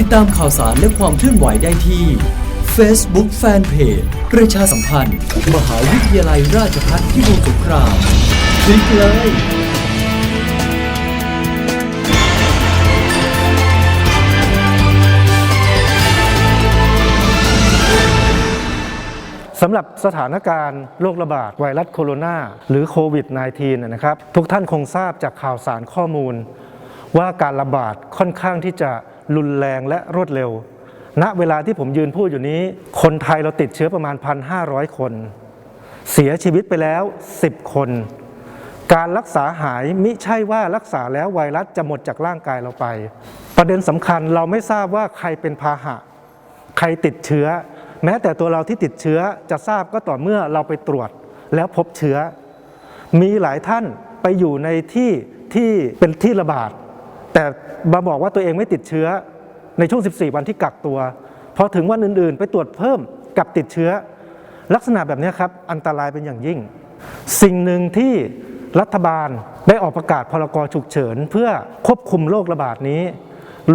ติดตามข่าวสารและความเคลื่อนไหวได้ที่ Facebook Fanpage ประชาสัมพันธ์ มหาวิทยาลัยราชภัฏพิบูลสงครามคลิกเลยสำหรับสถานการณ์โรคระบาดไวรัสโคโรนาหรือโควิด -19 นะนะครับ ทุกท่านคงทราบจากข่าวสารข้อมูล ว่าการระบาดค่อนข้างที่จะ รุนแรงและรวดเร็ว ณเวลาที่ผมยืนพูดอยู่นี้ คนไทยเราติดเชื้อประมาณ 1,500 คน เสียชีวิตไปแล้ว 10 คน การรักษาหายมิใช่ว่ารักษาแล้วไวรัสจะหมดจากร่างกายเราไป ประเด็นสำคัญเราไม่ทราบว่าใครเป็นพาหะ ใครติดเชื้อ แม้แต่ตัวเราที่ติดเชื้อจะทราบก็ต่อเมื่อเราไปตรวจแล้วพบเชื้อ มีหลายท่านไปอยู่ในที่ที่เป็นที่ระบาด แต่มาบอกว่าตัวเองไม่ติดเชื้อในช่วง 14 วันที่กักตัวพอถึงวันอื่นๆ ไปตรวจเพิ่มกับติดเชื้อ ลักษณะแบบนี้ครับ อันตรายเป็นอย่างยิ่ง สิ่งหนึ่งที่รัฐบาลได้ออกประกาศพรกฉุกเฉิน เพื่อควบคุมโรคระบาดนี้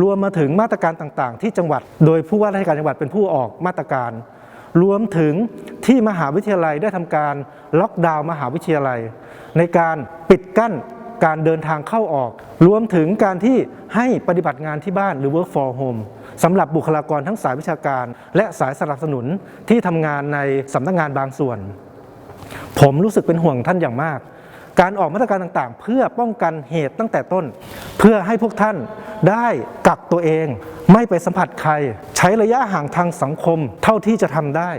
รวมมาถึงมาตรการต่างๆ ที่จังหวัด โดยผู้ว่าราชการจังหวัดเป็นผู้ออกมาตรการ รวมถึงที่มหาวิทยาลัยได้ทำการล็อกดาวน์มหาวิทยาลัย ในการปิดกั้น การเดินทางเข้าออก รวมถึงการที่ให้ปฏิบัติงานที่บ้านหรือ work for home สำหรับบุคลากรทั้งสายวิชาการ และสายสนับสนุนที่ทำงานในสำนักงานบางส่วน ผมรู้สึกเป็นห่วงท่านอย่างมาก การออกมาตรการต่างๆ เพื่อป้องกันเหตุตั้งแต่ต้น เพื่อให้พวกท่านได้กักตัวเอง ไม่ไปสัมผัสใคร ใช้ระยะห่างทางสังคมเท่าที่จะทำได้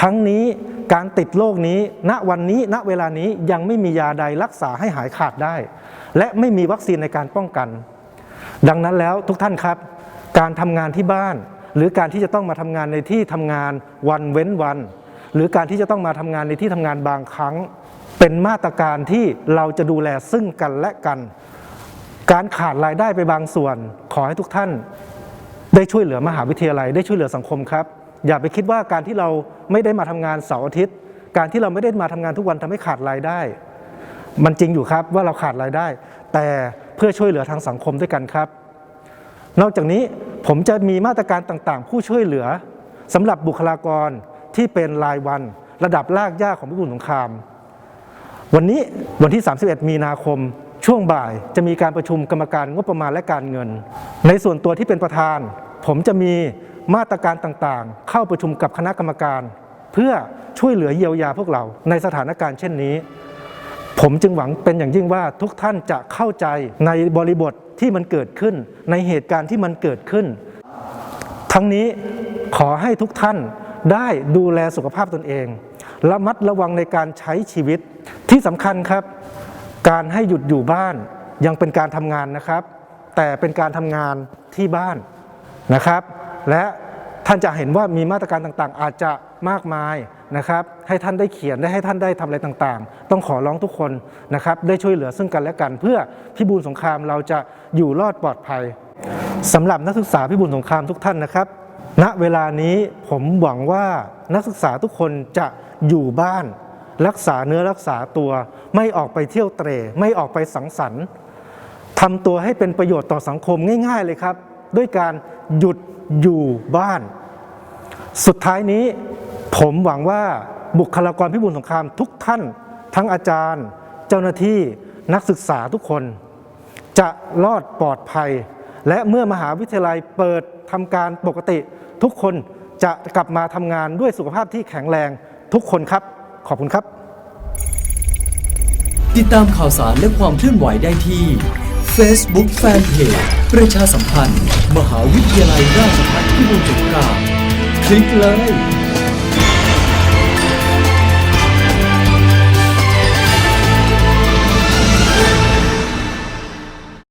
ทั้งนี้การติดโรคนี้ ณวันนี้ ณเวลานี้ยังไม่มียาใดรักษาให้หายขาดได้ และไม่มีวัคซีนในการป้องกัน ดังนั้นแล้วทุกท่านครับ การทำงานที่บ้าน หรือการที่จะต้องมาทำงานในที่ทำงานวันเว้นวัน หรือการที่จะต้องมาทำงานในที่ทำงานบางครั้ง เป็นมาตรการที่เราจะดูแลซึ่งกันและกัน การขาดรายได้ไปบางส่วน ขอให้ทุกท่าน ได้ช่วยเหลือมหาวิทยาลัย ได้ช่วยเหลือสังคมครับ อย่าไปคิดว่าการที่เราไม่ได้มาทำงานเสาร์อาทิตย์ การที่เราไม่ได้มาทำงานทุกวันทำให้ขาดรายได้ มันจริงอยู่ครับว่าเราขาดรายได้ แต่เพื่อช่วยเหลือทางสังคมด้วยกันครับ นอกจากนี้ผมจะมีมาตรการต่างๆ ผู้ช่วยเหลือสำหรับบุคลากรที่เป็นรายวัน ระดับลากย่าของพิบูลสงคราม วันนี้วันที่ 31 มีนาคม ช่วงบ่ายจะมีการประชุมกรรมการงบประมาณและการเงิน ในส่วนตัวที่เป็นประธาน ผมจะมีมาตรการต่างๆ เข้าประชุมกับคณะกรรมการ เพื่อช่วยเหลือเยียวยาพวกเราในสถานการณ์เช่นนี้ ผมจึงหวังเป็นอย่างยิ่งว่าทุกท่านจะเข้าใจในบริบทที่มันเกิดขึ้น ในเหตุการณ์ที่มันเกิดขึ้น ทั้งนี้ขอให้ทุกท่านได้ดูแลสุขภาพตนเองระมัดระวังในการใช้ชีวิตที่สำคัญครับ การให้หยุดอยู่บ้านยังเป็นการทำงานนะครับ แต่เป็นการทำงานที่บ้านนะครับ และท่านจะเห็นว่ามีมาตรการต่างๆ อาจจะมากมายนะครับ ให้ท่านได้เขียนได้ให้ท่านได้ทำอะไรต่างๆ ต้องขอร้องทุกคนนะครับ ได้ช่วยเหลือซึ่งกันและกัน เพื่อพิบูลสงครามเราจะอยู่รอดปลอดภัยสำหรับนักศึกษาพิบูลสงครามทุกท่านนะครับ ณเวลานี้ผมหวังว่านักศึกษาทุกคนจะอยู่บ้าน รักษาเนื้อรักษาตัวไม่ออกไปเที่ยวเตร่ไม่ออกไปสังสรรค์ทำตัวให้เป็นประโยชน์ต่อสังคมง่ายๆเลยครับ ด้วยการหยุดอยู่บ้าน สุดท้ายนี้ผมหวังว่าบุคลากรพิบูลสงครามทุกท่าน ทั้งอาจารย์ เจ้าหน้าที่นักศึกษาทุกคน จะรอดปลอดภัย และเมื่อมหาวิทยาลัยเปิดทำการปกติ ทุกคนจะกลับมาทำงานด้วยสุขภาพที่แข็งแรงทุกคนครับ ขอบคุณครับ ติดตามข่าวสารและความเคลื่อนไหวได้ที่ Facebook Fanpage ประชาสัมพันธ์ มหาวิทยาลัยราชภัฏพิบูลสงครามคลิกเลย